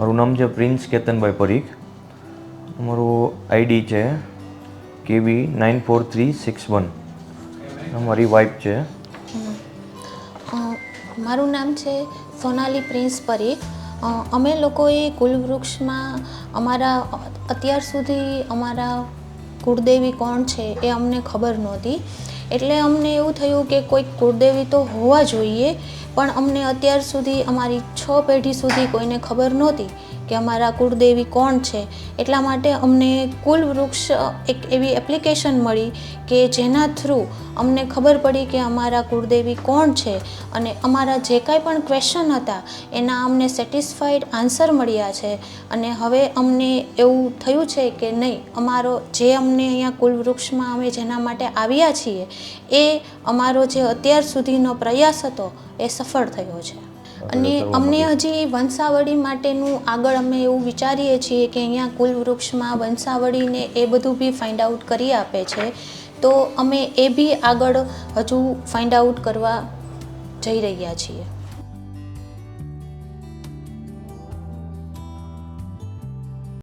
મારું નામ છે પ્રિન્સ કેતનભાઈ પરીખ. અમારું આઈડી છે K B nine four three six one. અમારી વાઈફ છે. મારું નામ છે સોનાલી પ્રિન્સ પરીખ. અમે લોકોએ કુલવૃક્ષમાં અમારા અત્યાર સુધી અમારા કુળદેવી કોણ છે એ અમને ખબર નહોતી. એટલે અમને એવું થયું કે કોઈક કુળદેવી તો હોવા જોઈએ. પણ અમને અત્યાર સુધી અમારી છ પેઢી સુધી કોઈને ખબર નહોતી કે અમારા કુળદેવી કોણ છે? એટલા માટે અમને કુલ વૃક્ષ, એક એવી એપ્લિકેશન મળી કે જેના થ્રુ અમને ખબર પડી કે અમારા કુળદેવી કોણ છે અને અમારા જે કાંઈ પણ ક્વેશ્ચન હતા, એના અમને સેટિસ્ફાઈડ આન્સર મળ્યા છે. અને હવે અમને એવું થયું છે કે નહીં, અમારો જે અમને અહીંયા કુલવૃક્ષમાં અમે જેના માટે આવ્યા છીએ, એ અમારો જે અત્યાર સુધીનો પ્રયાસ હતો, એ સફળ થયો છે. અને અમને હજી વંશાવળી માટેનું આગળ અમે એવું વિચારીએ છીએ કે અહીંયા કુલવૃક્ષમાં વંશાવળીને એ બધું બી ફાઇન્ડ આઉટ કરી આપે છે. તો અમે એ બી આગળ હજુ ફાઇન્ડ આઉટ કરવા જઈ રહ્યા છીએ.